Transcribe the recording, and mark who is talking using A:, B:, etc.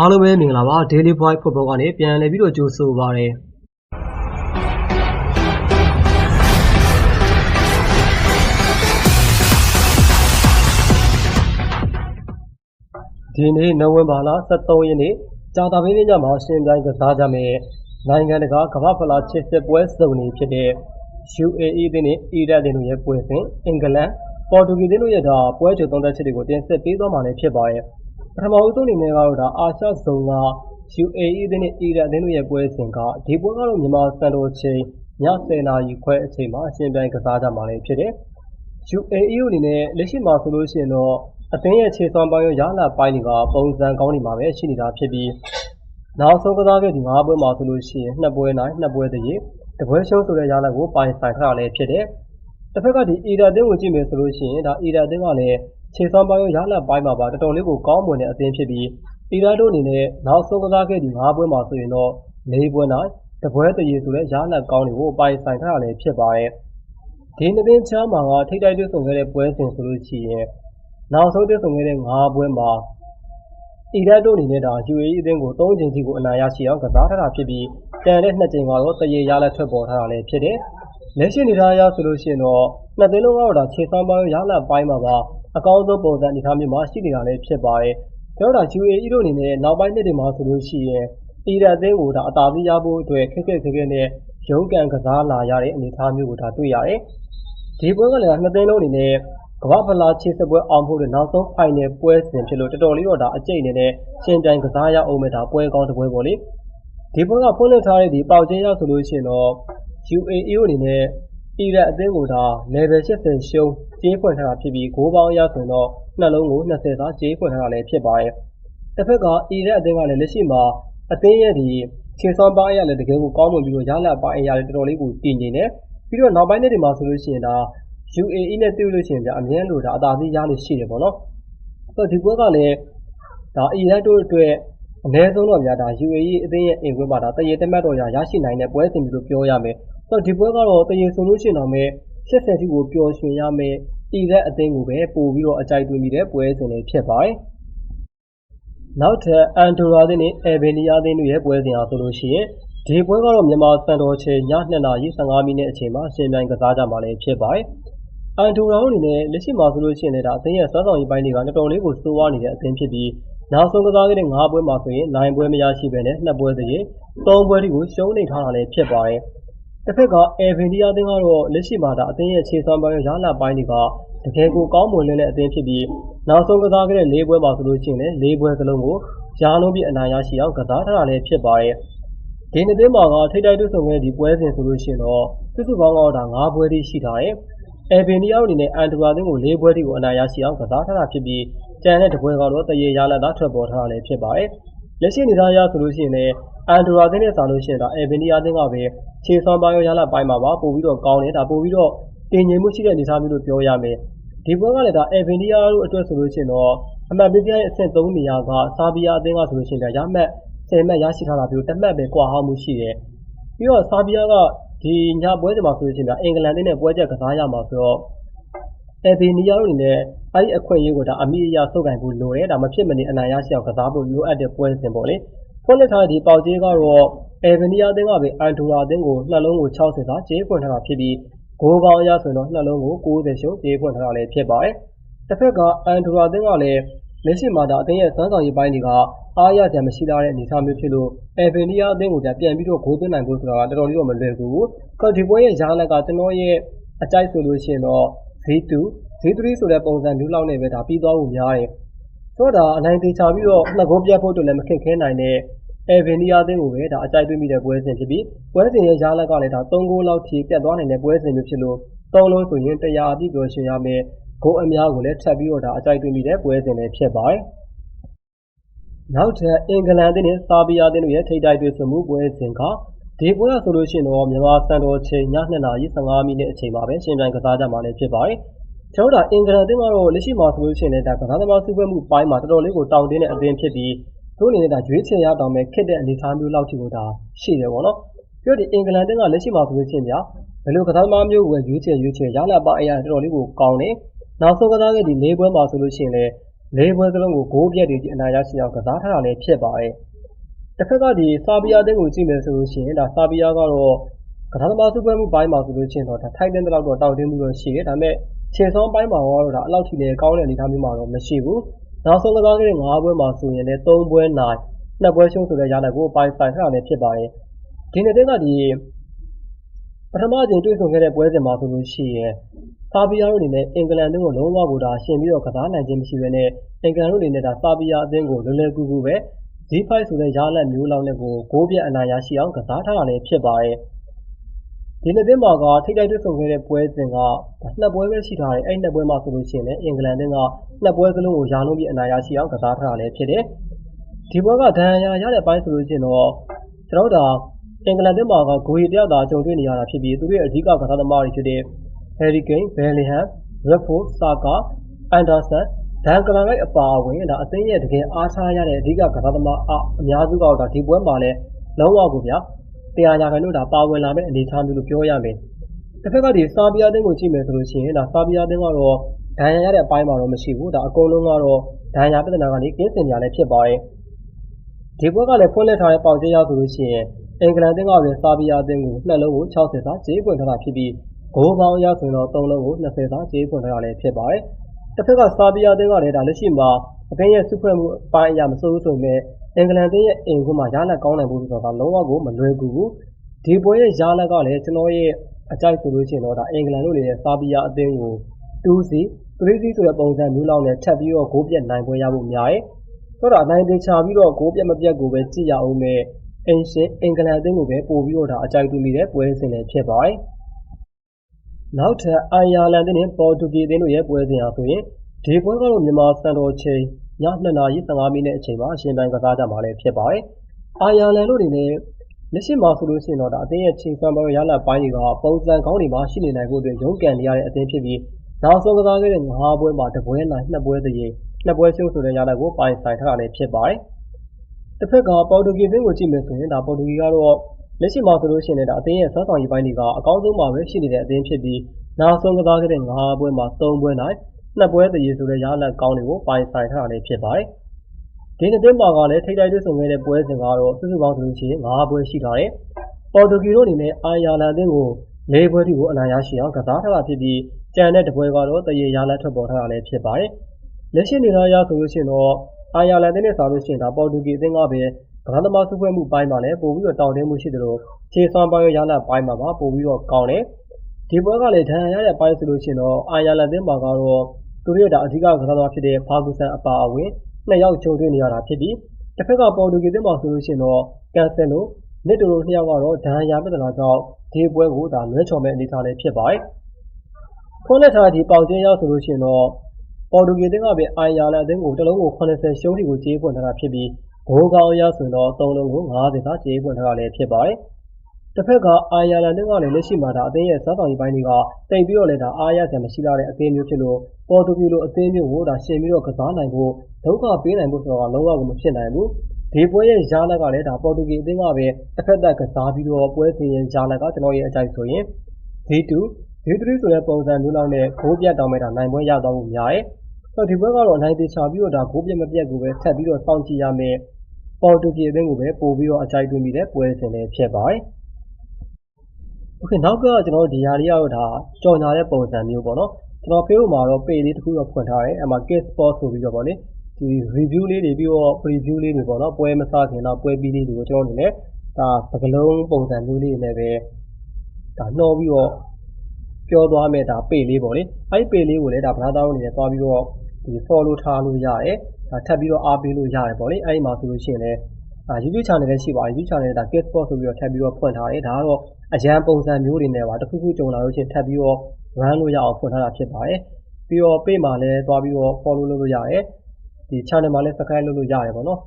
A: အားလုံးပဲမင်္ဂလာပါ Daily Point Football ကနေပြန်လည်ပြီးတော့ကြိုဆိုပါရစေဒီနေ့နိုဝင်ဘာလ23ရက်နေ့ကြာသပတေးနေ့ညမှာရှင်ပြိုင်ကစားကြမယ်နိုင်ငံတကာကမ္ဘာဖလားချစ်စစ်ပွဲစုံနေဖြစ်တဲ့ UAE အသင်းနဲ့အီရတ်အသင်းတို့ရဲ့ပွဲစဉ်အင်္ဂလန်ပေါ်တူဂီအသင်းတို့ရဲ့ဒါပွဲချုပ်သုံးသက်ချက်တွေကိုတင်ဆက်ပေးသွားမှာလည်းဖြစ်ပါရဲ့ ပထမဦးဆုံးအနေနဲ့ကတော့ဒါအာရှဇုံက UAE အသင်းနဲ့ အီရတ်အသင်းတို့ရဲ့ပွဲစဉ်ကဒီပွဲကတော့မြန်မာစံတော်ချိန်ည10:00နာရီခွဲအချိန်မှာရှင်ပြိုင်ကစားကြမှာလည်းဖြစ်တယ် UAE အနေနဲ့လက်ရှိမှာဆိုလို့ရှိရင်တော့အသင်းရဲ့ခြေစွမ်းပိုင်းရောရလာပိုင်းတွေကပုံစံကောင်းနေမှာပဲရှိနေတာဖြစ်ပြီးနောက်ဆုံးကစားခဲ့ဒီ၅ပွဲမှာဆိုလို့ရှိရင်နှစ်ပွဲနိုင်နှစ်ပွဲတည်းတပွဲရှုံးဆိုတဲ့ရလာကိုပိုင်ဆိုင်ထားတာလည်းဖြစ်တယ်။ တစ်ဖက်ကဒီအီရတ်အသင်းကိုကြည့်မယ်ဆိုလို့ရှိရင်ဒါအီရတ်အသင်းကလည်းခြေစွမ်းပိုင်းရောရလာပိုင်းမှာပါတော်တော်လေးကိုကောင်းမွန်တဲ့အသင်းဖြစ်ပြီးအီရတ်တို့အနေနဲ့နောက်ဆုံးကစားခဲ့ဒီ၅ပွဲမှာဆိုရင်တော့၄ပွဲနိုင်တပွဲတည်းဆိုတဲ့ရလာကောင်းတွေကိုပိုင်ဆိုင်ထားတာလည်းဖြစ်ပါတယ်။ဒီနှစ်သင်းချားမှာကထိတိုက်တွေ့ဆုံခဲ့တဲ့ပွဲစဉ်ဆိုလို့ရှိရင်နောက်ဆုံးတွေ့ဆုံခဲ့တဲ့၅ပွဲမှာအီရတ်တို့အနေနဲ့ဒါ UAE အသင်းကို၃ချိန်ထိကိုအနိုင်ရရှိအောင်ကစားထားတာဖြစ်ပြီးတန်တဲ့2ချိန်ကတော့တရေရလက်ထွက်ပေါ်ထားတာလည်းဖြစ်တယ်။ လက်ရှိအနေထားအရဆိုလို့ရှိရင်တော့နှစ်သင်းလုံးကတော့ဒါခြေစွမ်းပိုင်းရလက်ပိုင်းမှာပါ အကောင်းဆုံးပုံစံအနေထားမျိုးမှာ ရှိနေတာလည်း ဖြစ်ပါတယ်။ကျွန်တော်တို့ဒါ UAE တို့အနေနဲ့ နောက်ပိုင်းနှစ်တွေမှာဆိုလို့ရှိရင် အီရတ်အသင်းကိုဒါအသာစီးရဖို့အတွက် ခက်ခက်ခဲခဲနဲ့ ရုန်းကန်ကစားလာရတဲ့ အနေအထားမျိုးကိုဒါတွေ့ရတယ်။ဒီပွဲကလည်းနှစ်သင်းလုံးအနေနဲ့ ကမ္ဘာဖလားချေစစ်ပွဲအောင်ဖို့တဲ့နောက်ဆုံး ဖိုင်နယ်ပွဲစဉ်ဖြစ်လို့ တော်တော်လေးတော့ဒါအကျိတ်အနေနဲ့ရှင်ပြိုင်ကစားရအောင်မဲ့ဒါပွဲကောင်းတစ်ပွဲပေါ့လေ ဒီပွဲက ဖွင့်လှစ်ထားတဲ့ဒီပေါက်ချင်းရဆိုလို့ရှိရင်တော့ UAE အနေနဲ့ အီရတ်အသင်းကိုဒါ level 80ရှုံး ကြေးဖွင့်ထားတာဖြစ်ပြီး ဂိုးပေါင်းရဆိုရင်တော့နှလုံးကို20သာ ကြေးဖွင့်ထားတာလည်း ဖြစ်ပါတယ်တစ်ဖက်က အီရတ်အသင်းကလည်း လက်ရှိမှာ အသင်းရဲ့ဒီခြေစွမ်းပိုင်းအရလည်း တကယ်ကို ကောင်းမွန်ပြီးတော့ ရလာပိုင်းအရလည်း တော်တော်လေးကို တည်ငြိမ်တယ် ပြီးတော့ နောက်ပိုင်းနှစ်တွေမှာဆိုလို့ရှိရင်ဒါ UAE နဲ့ တွေ့လို့ရှိရင်ဗျအမြဲလို့ဒါအသာစီးရလို့ရှိတယ်ပေါ့နော်ဆိုတော့ဒီပွဲကလည်းဒါအီရတ်တို့အတွက် အနည်းဆုံးတော့ဗျာဒါ UAE အသင်းရဲ့အင်ကွင်းမှာဒါတရေတက်မှတ်တော်ရရရှိနိုင်တဲ့ ပွဲစဉ်မျိုးလို့ ပြောရမယ် ဆိုတော့ဒီပွဲကတော့တရေဆိုလို့ရှိရင်တော့မဲ့80ထိကိုပျော်ရွှင်ရမယ်အီရတ်အသင်းကိုပဲပို့ပြီးတော့အကြိုက်တွေ့မိတဲ့ပွဲစဉ်လေးဖြစ်ပါတယ်နောက်ထပ်အန်ဒိုရာသင်းနဲ့အေဘီနီယာသင်းတို့ရဲ့ပွဲစဉ်အားဆိုလို့ရှိရင်ဒီပွဲကတော့မြန်မာစံတော်ချိန်ည2နာရီ15မိနစ်အချိန်မှာရှင်ပြိုင်ကစားကြမှာလည်းဖြစ်ပါတယ်။အန်ဒိုရာအနေနဲ့လက်ရှိမှာဆိုလို့ရှိရင်လည်းဒါအသင်းရဲ့စွမ်းဆောင်ရည်ပိုင်းတွေကတော်တော်လေးကိုစိုးဝါးနေတဲ့အသင်းဖြစ်ပြီးနောက်ဆုံးကစားခဲ့တဲ့၅ပွဲမှာဆိုရင်9ပွဲမရရှိဘဲနဲ့2ပွဲတည်း3ပွဲတိကိုရှုံးနေထားတာလည်းဖြစ်ပါတယ်။ တစ်ဖက်က အေဗင်ဒီယာအသင်းကတော့ လက်ရှိမှာဒါအသင်းရဲ့ ခြေစွမ်းပိုင်းရလာပိုင်းတွေက တကယ်ကို ကောင်းမွန်တဲ့အသင်းဖြစ်ပြီး နောက်ဆုံးကစားခဲ့တဲ့ ၄ ပွဲမှာဆိုလို့ရှိရင်လည်း ၄ ပွဲစလုံးကို ရာလုံးပြည့် အနိုင်ရရှိအောင် ကစားထားတာလည်း ဖြစ်ပါတယ်။ဒီနှစ်သင်းမှာက ထိတိုက်တွေ့ဆုံခဲ့ဒီပွဲစဉ်ဆိုလို့ရှိရင်တော့ စုစုပေါင်းကတော့ဒါ၅ပွဲတိရှိထားတယ်။အေဗင်ဒီယာအနေနဲ့ အန်တူဝါသင်းကို ၄ ပွဲတိကို အနိုင်ရရှိအောင် ကစားထားတာဖြစ်ပြီး ကျန်တဲ့တပွဲကတော့တရေရလာတာထွက်ပေါ်ထားတာလည်း ဖြစ်ပါတယ်။လက်ရှိအနေသားရဆိုလို့ရှိရင်လည်း အန်ဒိုရာသင်းနဲ့စာလို့ရှိရင်ဒါအေဗင်ဒီယာသင်းကပဲခြေစွမ်းပိုင်းရောရလာပိုင်းမှာပါပို့ပြီးတော့ကောင်းတယ်ဒါပို့ပြီးတော့တင်ငင်မှုရှိတဲ့အနေအထားမျိုးလို့ပြောရမယ်ဒီပွဲကလည်းဒါအေဗင်ဒီယာတို့အတွက်ဆိုလို့ရှိရင်တော့အမှတ်ပေးပြရဲ့အဆင့်3နေရာကဆာဘီယာအသင်းကဆိုလို့ရှိရင်ဒါရမှတ်10မှတ်ရရှိထားတာမျိုးတစ်မှတ်ပဲကွာဟောက်မှုရှိတယ်ပြီးတော့ဆာဘီယာကဒီညပွဲစဉ်မှာဆိုလို့ရှိရင်ဒါအင်္ဂလန်အသင်းနဲ့ပွဲချက်ကစားရမှာဆိုတော့အေဗင်ဒီယာတို့အနေနဲ့အဲ့ဒီအခွင့်အရေးကိုဒါအမိအယဆုပ်ကင်ဖို့လိုတယ်ဒါမဖြစ်မနေအနိုင်ရရှိအောင်ကစားဖို့လိုအပ်တဲ့ပွဲစဉ်ပေါ့လေ ဖွင့်လှစ်ထားတဲ့ ဒီပေါက်ကြီးကတော့အေဗင်ဒီယာအသင်းကပဲအန်ဒိုရာအသင်းကိုနှလုံးကို60သာကျေးဖွင့်ထားတာဖြစ်ပြီး ဂိုးပေါင်းအရဆိုရင်တော့နှလုံးကို90ရှုံးကျေးဖွင့်ထားတာလည်း ဖြစ်ပါတယ်တစ်ဖက်ကအန်ဒိုရာအသင်းကလည်း လက်ရှိမှာဒါအသင်းရဲ့စမ်းဆောင်ရေးပိုင်းတွေက အားရကြမရှိလာတဲ့ အနေအထားမျိုးဖြစ်လို့အေဗင်ဒီယာအသင်းကို ပြန်ပြီးတော့ ဂိုးသွင်းနိုင်ဖို့ဆိုတာက တော်တော်လေးတော့ မလွယ်ကူဘူး။ဆိုတော့ဒီပွဲရဲ့ရားလက်က ကျွန်တော်ရဲ့အကြိုက်ဆိုလို့ရှိရင်တော့ Z2 Z3 ဆိုတဲ့ ပုံစံမျိုးလောက်နဲ့ပဲဒါပြီးသွားဖို့များတယ်။ ဆိုတော့ဒါအနိုင်သေးချပြီးတော့နှစ်ဂိုးပြတ်ဖို့အတွက်လည်းမခက်ခဲနိုင်တဲ့အေဗင်ဒီယာအသင်းကိုပဲဒါအကြိုက်တွေ့မိတဲ့ပွဲစဉ်ဖြစ်ပြီးပွဲစဉ်ရဲ့ရားလက်ကလည်းဒါ3ဂိုးလောက်ထိပြတ်သွားနိုင်တဲ့ပွဲစဉ်မျိုးဖြစ်လို့သုံးလုံးဆိုရင်100အပြည့်ပြောရှင်ရမယ်။ဂိုးအများကိုလည်းထပ်ပြီးတော့ဒါအကြိုက်တွေ့မိတဲ့ပွဲစဉ်လည်းဖြစ်ပါတယ်။နောက်ထပ်အင်္ဂလန်အသင်းနဲ့ဆာဘီယာအသင်းတို့ရဲ့ထိပ်တိုက်တွေ့ဆုံမှုပွဲစဉ်ကဒီပွဲဆိုလို့ရှိရင်တော့မြန်မာစံတော်ချိန်ည2နာရီ15မိနစ်အချိန်မှာပဲရှင်ပြိုင်ကစားကြမှာလည်းဖြစ်ပါတယ်။ ကျွန်တော်တို့အင်္ဂလန်အသင်းကတော့လက်ရှိမှာဆိုလို့ရှိရင်လည်းဒါကစားသမားစုပွဲမှုပိုင်းမှာတော်တော်လေးကိုတောင်းတင်းတဲ့အသင်းဖြစ်ပြီးသူ့အနေနဲ့ဒါရွေးချယ်ရတောင်းမဲ့ခက်တဲ့အနေအထားမျိုးလောက်ထိကိုဒါရှိတယ်ပေါ့နော်။ပြီးတော့ဒီအင်္ဂလန်အသင်းကလက်ရှိမှာဆိုလို့ရှိရင်ဗျာဘယ်လိုကစားသမားမျိုးကိုရွေးချယ်ရွေးချယ်ရလာပါအရာတော်တော်လေးကိုကောင်းတယ်။နောက်ဆုံးကစားခဲ့ဒီ၄ပွဲမှာဆိုလို့ရှိရင်လည်း၄ပွဲစလုံးကိုဂိုးပြက်တွေကြီးအနိုင်ရရှိအောင်ကစားထားတာလည်းဖြစ်ပါတယ်။တစ်ဖက်ကဒီဆာဘီယာတင်းကိုကြည့်မယ်ဆိုလို့ရှိရင်ဒါဆာဘီယာကတော့ကစားသမားစုပွဲမှုပိုင်းမှာဆိုလို့ရှိရင်တော့ဒါထိုက်တဲ့လောက်တော့တောက်တင်းမှုတော့ရှိတယ်။ဒါပေမဲ့ ခြေစောင်းပိုင်းမှာတော့ဒါအလောက်ထိလည်း ကောင်းတဲ့အနေအထားမျိုးမှာတော့ မရှိဘူး။နောက်ဆုံးကစားခဲ့တဲ့ ၅ ပွဲမှာဆိုရင်လည်း ၃ ပွဲနိုင်နှစ်ပွဲရှုံးဆိုတဲ့ ရလဒ်ကို ပိုင်ဆိုင်ထားတာလည်း ဖြစ်ပါတယ်။ဒီနေ့တင်းကဒီပထမအကြိမ် တွေ့ဆုံခဲ့တဲ့ ပွဲစဉ်မှာဆိုလို့ရှိရင် ဆာဘီယာတို့အနေနဲ့ အင်္ဂလန်တို့ကို လုံးဝကိုဒါရှင်ပြီးတော့ ကစားနိုင်ခြင်းမရှိဘဲနဲ့ အင်္ဂလန်တို့အနေနဲ့ဒါဆာဘီယာအသင်းကို လွယ်လွယ်ကူကူပဲ G5 ဆိုတဲ့ ရလဒ်မျိုးလောက်နဲ့ကို ဂိုးပြတ်အနိုင်ရရှိအောင် ကစားထားတာလည်း ဖြစ်ပါတယ်။ ဒီနှစ်သင်းမှာက ထိပ်တိုက်တွေ့ဆုံခဲ့တဲ့ ပွဲစဉ်ကနှစ်ပွဲပဲရှိထားတယ်။အဲ့နှစ်ပွဲမှာဆိုလို့ရှိရင်လည်း အင်္ဂလန်တင်းကနှစ်ပွဲစလုံးကို ရာလုံးပြီးအနိုင်ရရှိအောင် ကစားထားတာလည်း ဖြစ်တယ်။ဒီပွဲက ဒဏ်ရာရတဲ့ပိုင်းဆိုလို့ရှိရင်တော့ကျွန်တော်တို့အင်္ဂလန်တင်းမှာက ဂိုရီတယောက်သာ ကြုံတွေ့နေရတာဖြစ်ပြီး သူတို့ရဲ့ အဓိက ကစားသမားတွေဖြစ်တဲ့ Harry Kane, Bellingham, Rashford, Saka, Anderson ဒန်ကလန်လိုက်အပါအဝင်ဒါအသင်းရဲ့ တကယ်အားထားရတဲ့ အဓိက ကစားသမား အများစုကတော့ဒါဒီပွဲမှာလည်း လုံးဝကိုဗျာ တရားညာခံတို့ဒါပါဝင်လာမဲ့အနေအထားမျိုးလို့ပြောရမယ်။တစ်ဖက်ကဒီဆာဘီယာတင်းကိုကြည့်မယ်ဆိုလို့ရှိရင်ဒါဆာဘီယာတင်းကတော့ဒဏ်ရာရတဲ့အပိုင်းမှာတော့မရှိဘူး။ဒါအကုန်လုံးကတော့ဒဏ်ရာပြဿနာကနေကင်းစင်ကြလည်းဖြစ်ပါတယ်။ဒီပွဲကလည်းဖွင့်လှစ်ထားတဲ့ပေါင်ကျရဆိုလို့ရှိရင်အင်္ဂလန်တင်းကလည်းဆာဘီယာတင်းကိုနှက်လုံးကို60စာကြေးပွင့်ထားတာဖြစ်ပြီးဂိုးပေါင်းအရဆိုရင်တော့3လုံးကို20စာကြေးပွင့်ထားတာလည်းဖြစ်ပါတယ်။တစ်ဖက်ကဆာဘီယာတင်းကလည်းဒါလက်ရှိမှာအသင်းရဲ့စုဖွဲ့မှုအပိုင်းအရမစိုးဘူးဆိုပေမဲ့ အင်္ဂလန်တင်းရဲ့အိမ်ခွန်းမှာရလဒ်ကောင်းနိုင်ဖို့ဆိုတာကလုံးဝကိုမလွယ်ကူဘူးဒီပွဲရဲ့ရလဒ်ကလည်းကျွန်တော်ရဲ့အကြိုက်ဆိုလို့ရှိရင်တော့ဒါအင်္ဂလန်တို့နေတဲ့ဆာဘီယာအသင်းကို2စီ3စီဆိုတဲ့ပုံစံမျိုးလောက်နဲ့ထပ်ပြီးတော့ဂိုးပြတ်နိုင်ပွဲရဖို့များရဲ့ဆိုတော့အနိုင်တင်ချပြီးတော့ဂိုးပြတ်မပြတ်ကိုပဲကြည့်ရအောင်မဲ့အင်ရှင်အင်္ဂလန်အသင်းကိုပဲပို့ပြီးတော့ဒါအကြိုက်တူမိတဲ့ပွဲစဉ်လည်းဖြစ်ပါတယ်နောက်ထပ်အိုင်ယာလန်တင်းနဲ့ပေါ်တူဂီအသင်းတို့ရဲ့ပွဲစဉ်ဟာဆိုရင်ဒီပွဲကတော့မြန်မာစံတော်ချိန်ည 2နာရီ15မိနစ်အချိန်မှာအရှင်ပြိုင်ကစားကြမှာလည်းဖြစ်ပါတယ်။အာယာလန်တို့အနေနဲ့လက်ရှိမှာဆိုလို့ရှိရင်တော့ဒါအသင်းရဲ့ချိန်ဆံပွဲရလပိုင်းတွေကပုံစံကောင်းတွေမှာရှိနေနိုင်ဖို့အတွက်ရုန်းကန်နေရတဲ့အသင်းဖြစ်ပြီးနောက်ဆုံးကစားခဲ့တဲ့၅ပွဲမှာတပွဲနိုင်၂ပွဲတည်းနှစ်ပွဲရှုံးဆိုတဲ့ရလဒ်ကိုပိုင်ဆိုင်ထားတာလည်းဖြစ်ပါတယ်။တစ်ဖက်ကပေါ်တူဂီအသင်းကိုကြည့်မယ်ဆိုရင်ဒါပေါ်တူဂီကတော့လက်ရှိမှာဆိုလို့ရှိရင်လည်းဒါအသင်းရဲ့ဆွမ်းဆောင်ရည်ပိုင်းတွေကအကောင်းဆုံးမှာပဲရှိနေတဲ့အသင်းဖြစ်ပြီးနောက်ဆုံးကစားခဲ့တဲ့၅ပွဲမှာ၃ပွဲနိုင် နှစ်ပွဲတရေဆိုတဲ့ ရလဒ်ကောင်းတွေကို ပိုင်ဆိုင်ထားတာလည်း ဖြစ်ပါတယ်။ဒီနှစ်သင်းမှာကလည်း ထိပ်တိုက်တွေ့ဆုံခဲ့တဲ့ ပွဲစဉ်ကတော့ စုစုပေါင်းဆိုလို့ရှိရင် ၅ ပွဲရှိထားတယ်။ပေါ်တူဂီတို့အနေနဲ့အာယာလန်အသင်းကို ၄ ပွဲထိကို အနိုင်ရရှိအောင် ကစားထားတာဖြစ်ပြီးကြံတဲ့တပွဲကတော့တရေရလဒ် ထွက်ပေါ်ထားတာလည်း ဖြစ်ပါတယ်။လက်ရှိနေသားရဆိုလို့ရှိရင်တော့အာယာလန်အသင်းနဲ့စားလို့ရှိရင်ဒါပေါ်တူဂီအသင်းကပဲ ကစားသမား စုဖွဲ့မှုပိုင်းမှာလည်း ပို့ပြီးတော့ တောင်းတင်းမှုရှိတယ်လို့ခြေစွမ်းပိုင်းရလဒ်ပိုင်းမှာပါ ပို့ပြီးတော့ကောင်းတယ်။ဒီပွဲကလည်း ဒဏ်ရာရတဲ့ပိုင်းဆိုလို့ရှိရင်တော့အာယာလန်အသင်းမှာကတော့ သူတို့ရဲ့ဒါအဓိက ကစားသမားဖြစ်တဲ့ဖာဂူဆန်အပါအဝင်နှစ်ယောက် ကြုံတွေ့နေရတာဖြစ်ပြီးတစ်ဖက်က ပေါ်တူဂီသင်းမှာဆိုလို့ရှိရင်တော့ကန်ဆယ်လိုနစ်တိုလိုနှစ်ယောက်ကတော့ ဒဏ်ရာပြဿနာကြောင့် ဒီပွဲကိုဒါလွဲချော်မဲ့အနေအထားလေးဖြစ်ပါတယ်။ဖွင့်လက်ထားဒီပေါင်ကျင်းရောက်ဆိုလို့ရှိရင်တော့ ပေါ်တူဂီသင်းကပဲ အိုင်ယာလန်အသင်းကို တစ်လုံးကို80ရှုံးထိကို ကြေးပွင့်ထားတာဖြစ်ပြီး ဂိုးကောင်းအရဆိုရင်တော့3လုံးကို90သာကြေးပွင့်ထားတာလည်း ဖြစ်ပါတယ်။ တစ်ဖက်ကအာယာလန်တင်းကလည်း လက်ရှိမှာဒါအသင်းရဲ့စားဆောင်ရေးပိုင်းတွေကတိတ်ပြီးတော့လည်းဒါအားရစရာမရှိလာတဲ့ အသင်းမျိုးဖြစ်လို့ ပေါ်တူဂီလိုအသင်းမျိုးကိုဒါရှင်ပြီးတော့ ကစားနိုင်ဖို့ ဒုက္ခပေးနိုင်ဖို့ဆိုတော့လုံးဝကို မဖြစ်နိုင်ဘူး ဒီပွဲရဲ့ယာလက်ကလည်းဒါပေါ်တူဂီအသင်းကပဲတစ်ဖက်သက်ကစားပြီးတော့ ပွဲစဉ်ရဲ့ယာလက်က ကျွန်တော်ရဲ့အကြိုက်ဆိုရင် D2 D3 ဆိုတဲ့ ပုံစံမျိုးလောက်နဲ့ ဂိုးပြတ်တောင်းမဲ့တာနိုင်ပွဲရသွားဖို့များတယ်ဆိုတော့ဒီဘက်ကတော့ အနိုင်တေချာပြီးတော့ဒါဂိုးပြတ် မပြတ်ကိုပဲထပ်ပြီးတော့ စောင့်ကြည့်ရမယ်ပေါ်တူဂီအသင်းကိုပဲ ပို့ပြီးတော့ အကြိုက်တွင်းပြီးတဲ့ ပွဲစဉ်လေးဖြစ်ပါတယ် ။ Okay နောက်က ကျွန်တော်တို့ ဒီဟာလေးကတော့ ဒါ ကြော်ငြာတဲ့ပုံစံမျိုးပေါ့နော်။ကျွန်တော် Facebook မှာတော့ page လေးတစ်ခုတော့ ဖွင့်ထားတယ်။အဲ့မှာ KidSpot ဆိုပြီးတော့ပေါ့လေ၊ဒီ Review လေးတွေ ပြီးတော့ Preview လေးတွေပေါ့နော်၊ပွဲမစခင်၊နောက် ပွဲပြီးလေးတွေကို ကျွန်တော်တို့အနေနဲ့ ဒါ စကားလုံးပုံစံမျိုးလေးတွေနဲ့ပဲ ဒါ နှောပြီးတော့ ပြောသွားမယ့် ဒါ page လေးပေါ့လေ။အဲ့ဒီ page လေးကိုလည်း ဒါ ဗကသတို့အနေနဲ့ သွားပြီးတော့ follow ထားလို့ရတယ်။ဒါ ထပ်ပြီးတော့ အားပေးလို့ရတယ်ပေါ့လေ။အဲ့ဒီမှာဆိုလို့ရှိရင်လည်း YouTube channel လည်းရှိပါတယ် YouTube channel ဒါ case sport ဆိုပြီးတော့ထပ်ပြီးတော့ဖွင့်ထားတယ်ဒါကတော့အရန်ပုံစံမျိုးတွေနဲ့ပါတစ်ခုခုကြုံလာလို့ချင်းထပ်ပြီးတော့ run လို့ရအောင်ဖွင့်ထားတာဖြစ်ပါတယ်ပြီးတော့ page မှာလည်းသွားပြီးတော့ follow လုပ်လို့ရတယ်ဒီ channel မှာလည်း subscribe လုပ်လို့ရတယ်ပေါ့နော်